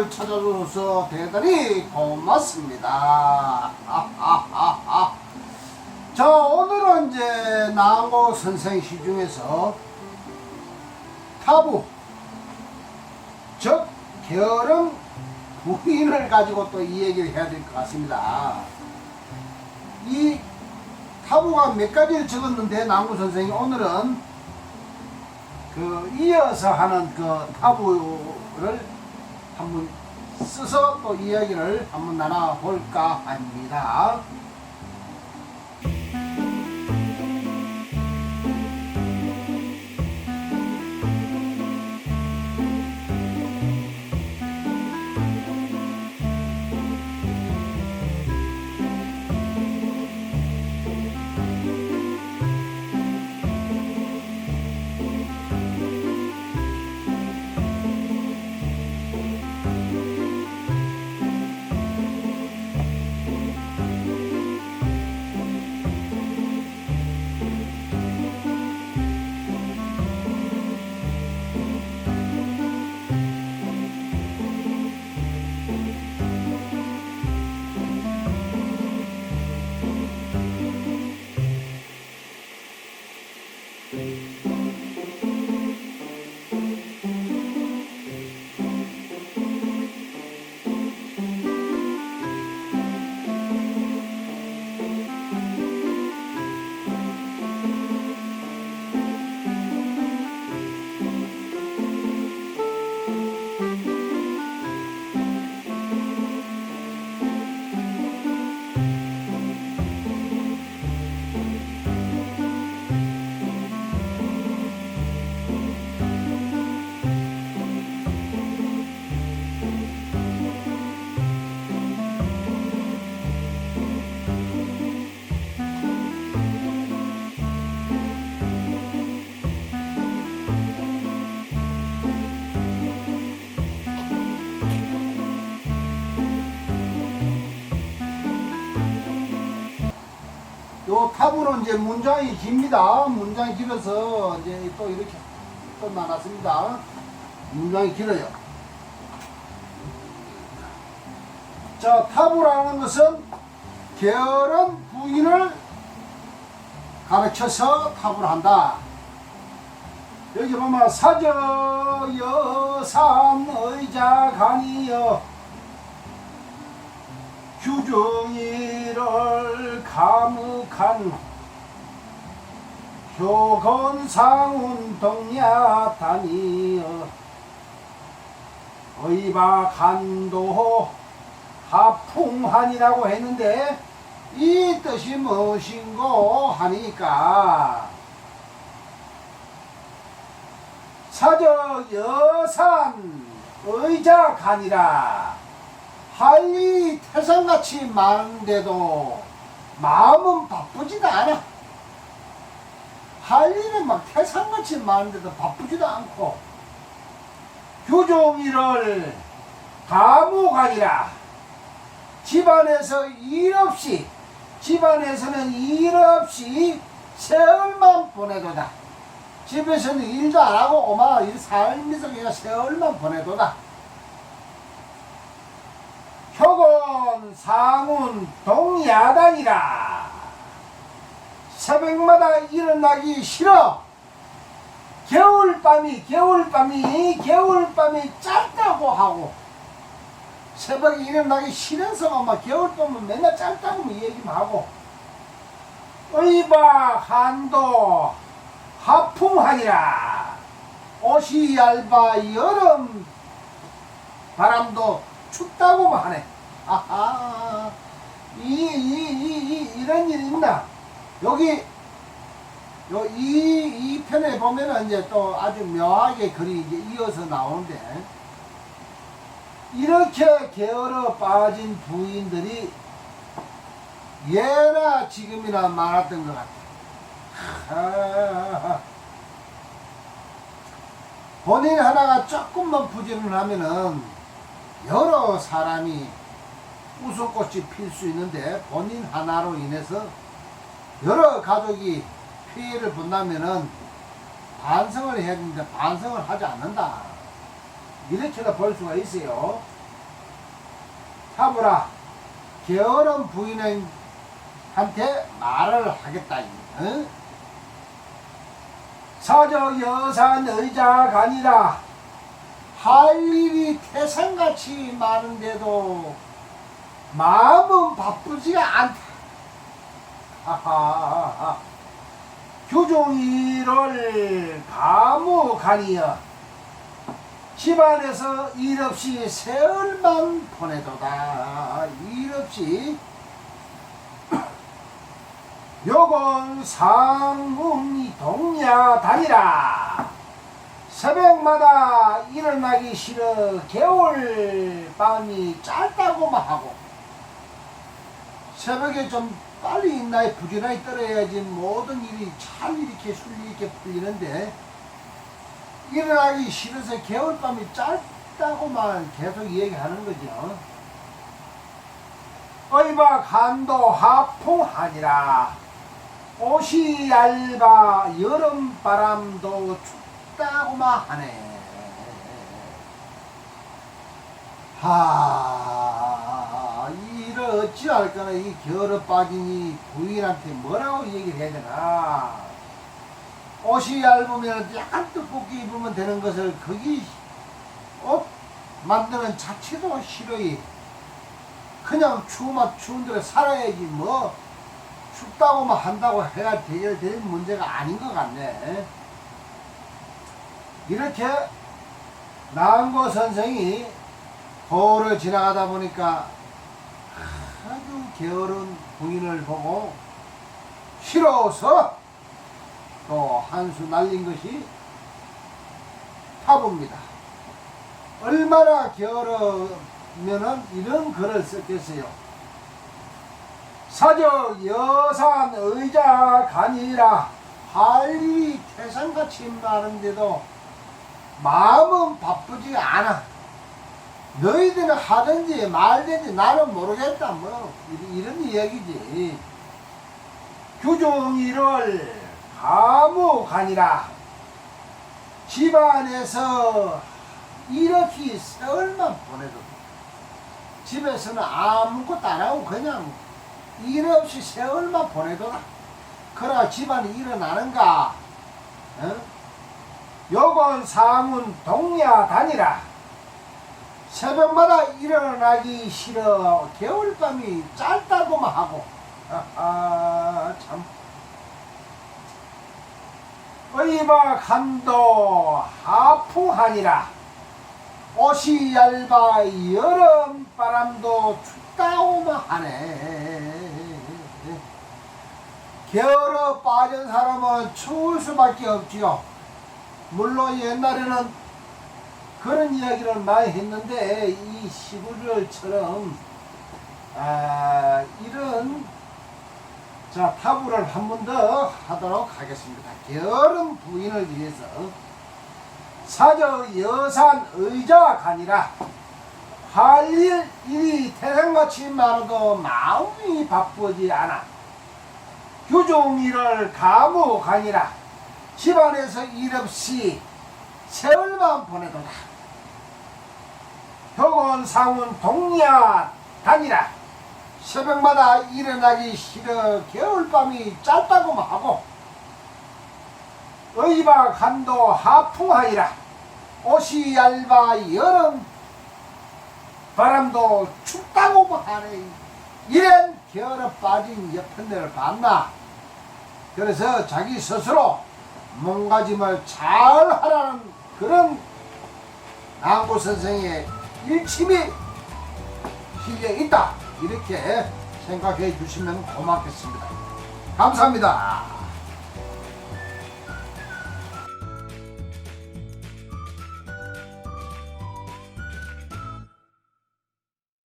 채널을 찾아줘서 대단히 고맙습니다. 자, 오늘은 이제 나고 선생 시중에서 타부, 즉, 결혼 부인을 가지고 또 이 얘기를 해야 될 것 같습니다. 이 타부가 몇 가지를 적었는데, 나무 선생이 오늘은 그 이어서 하는 그 타부를 한번 써서 또 이야기를 한번 나눠볼까 합니다. 요 탑으로 이제 문장이 깁니다. 문장이 길어서 이제 또 이렇게 또 나눴습니다. 문장이 길어요. 자, 탑이라는 것은 결혼 부인을 가르쳐서 탑을 한다. 여기 보면 사저 여산 의자 간이여 규정이를 감흑한 효건상운 동야단이여. 의박한도 하풍한이라고 했는데 이 뜻이 무엇인고 하니까? 사저 여산 의자 간이라 할 일이 태산같이 많은데도 마음은 바쁘지도 않아. 할 일은 막 태산같이 많은데도 바쁘지도 않고 규종일을 감옥하니라 집안에서 일 없이 집안에서는 일 없이 세월만 보내도다. 집에서는 일도 안 하고 오마 일 삶에서 그냥 세월만 보내도다. 효곤 상운 동야단이라. 새벽마다 일어나기 싫어. 겨울밤이 겨울밤이 겨울밤이 짧다고 하고. 새벽에 일어나기 싫어서 아마 겨울밤은 맨날 짧다고 얘기만 하고. 의바 한도 하풍하니라. 옷이 얇아 여름 바람도 춥다고만 하네. 이, 이, 이, 이, 이런 일이 있나? 여기, 요, 이, 이 편에 보면은 이제 또 아주 묘하게 글이 이제 이어서 나오는데, 이렇게 게으러 빠진 부인들이 예나 지금이나 많았던 것 같아. 아, 본인 하나가 조금만 부지런 하면은 여러 사람이 웃음꽃이 필 수 있는데 본인 하나로 인해서 여러 가족이 피해를 본다면은 반성을 해야 되는데 반성을 하지 않는다. 이렇게도 볼 수가 있어요. 타보라 게으른 부인한테 말을 하겠다 어? 사저 여산 의자가 아니라 할 일이 태산같이 많은데도 마음은 바쁘지가 않다. 하하하 규종이를 감옥하니여. 집안에서 일 없이 세월만 보내도다. 일 없이. 요건 상문이 동야 다니라. 새벽마다 일어나기 싫어 겨울 밤이 짧다고만 하고 새벽에 좀 빨리 있나에 부지런히 떨어야지 모든 일이 잘 이렇게 순리 있게 풀리는데 일어나기 싫어서 겨울밤이 짧다고만 계속 얘기하는 거죠. 어이바 간도 하풍하니라 옷이 얇아 여름바람도 춥다고만 하네. 하, 어찌할까나 이 겨울에 빠진 이 부인한테 뭐라고 얘기를 해야 되나. 옷이 얇으면 약간 두껍게 입으면 되는 것을 거기 옷 만드는 자체도 싫어요. 그냥 추우면 추운 대로 살아야지 뭐 춥다고만 한다고 해가 해결될 문제가 아닌 것 같네. 이렇게 나은고 선생이 도를 지나가다 보니까 아주 게으른 부인을 보고 싫어서 또 한수 날린 것이 타부입니다. 얼마나 게으르면은 이런 글을 썼겠어요. 사적 여산 의자 간이라 할 일이 태산같이 많은데도 마음은 바쁘지 않아. 너희들은 하든지 말든지 나는 모르겠다 뭐 이- 이런 이야기지. 규종이를 감옥하니라 집안에서 이렇게 세월만 보내도 집에서는 아무것도 안 하고 그냥 일 없이 세월만 보내도다. 그러나 집안이 일어나는가? 어? 요건 상운 동야 다니라. 새벽마다 일어나기 싫어. 겨울밤이 짧다고만 하고. 아하 참. 의바 간도 하풍하니라. 옷이 얇아 여름 바람도 춥다고만 하네. 겨울에 빠진 사람은 추울 수밖에 없지요. 물론 옛날에는 그런 이야기를 많이 했는데 이 시구절처럼 아, 이런 자 타부를 한 번 더 하도록 하겠습니다. 게으른 부인을 위해서 사저 여산 의자가 가니라 할 일, 일이 태생같이 많아도 마음이 바쁘지 않아 규종일을 감옥하니라 집안에서 일 없이 세월만 보내도다 혁원 상운 동야 다니라. 새벽마다 일어나기 싫어 겨울밤이 짧다고만 하고 의바 간도 하풍하니라. 옷이 얇아 여름 바람도 춥다고만 하네. 이런 겨울에 빠진 여편네를 봤나. 그래서 자기 스스로 몸가짐을 잘 하라는 그런 남고 선생의 일침이 실려 있다 이렇게 생각해 주시면 고맙겠습니다. 감사합니다.